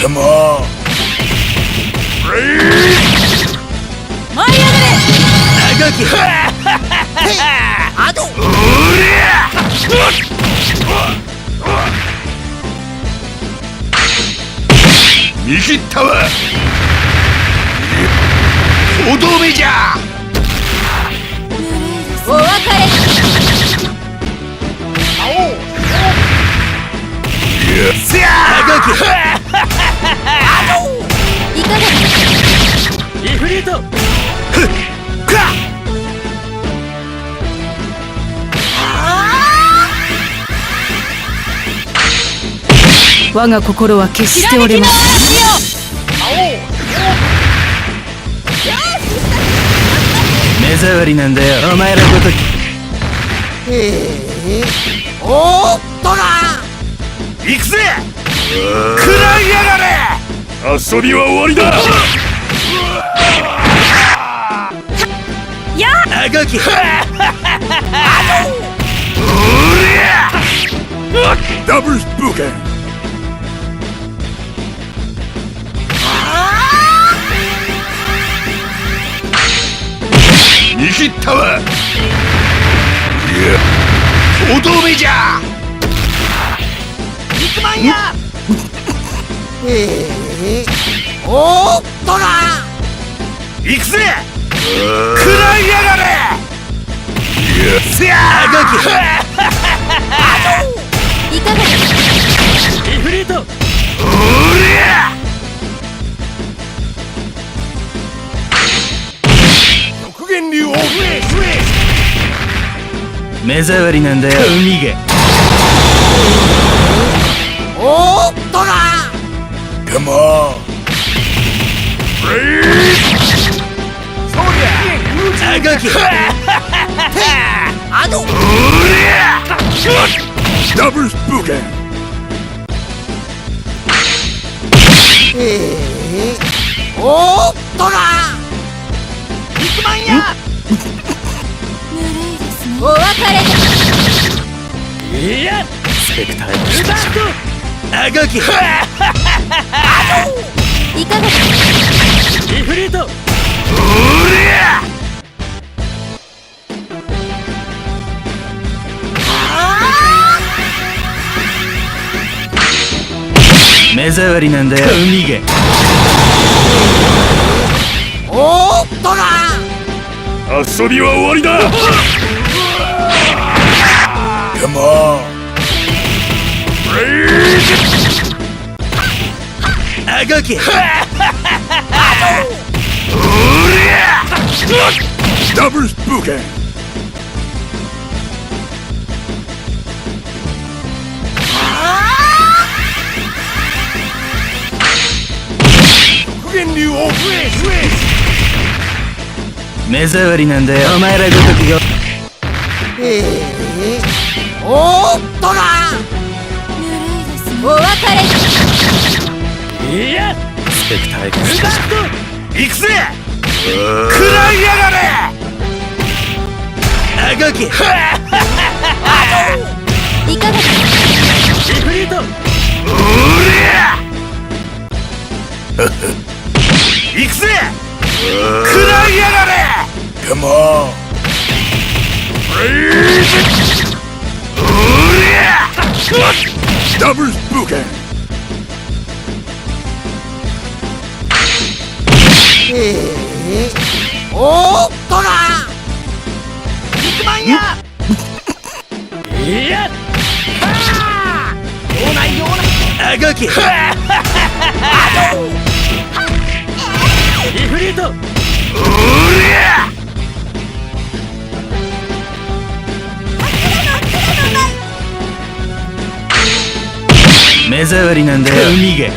Come on! 舞い。上がれ長きアド見切ったわ。おどめじゃ。お別れートか。我が心は決して折れません。目障りなんだよお前らごとき。おーっとな行くぜ。食らいやがれ。遊びは終わりだダブルー。ケンったわ。いや。じゃ肉まんや。おー。っとな。行くぜ食らいやがれ。いやいかがイフリート。おりゃ極限流をフレフレ目障りなんだよ。海がおーっとな。Come on. 長きアドダブルスプーケンおーっとな肉まんや。お別れいやスペクターウバー長きいかがトイフリート目障りなんだよ。海がおーっとな遊びは終わりだ。Come on 長きダブ流を目障りなんだよお前らごときがおーっとなお別れ。いやスペクターウバー行くぜ食らいやがれト長き Come on. ダブルスプーケンおーっとな肉まんやいや用ない用ない長きイフリート目障りなんだよ海が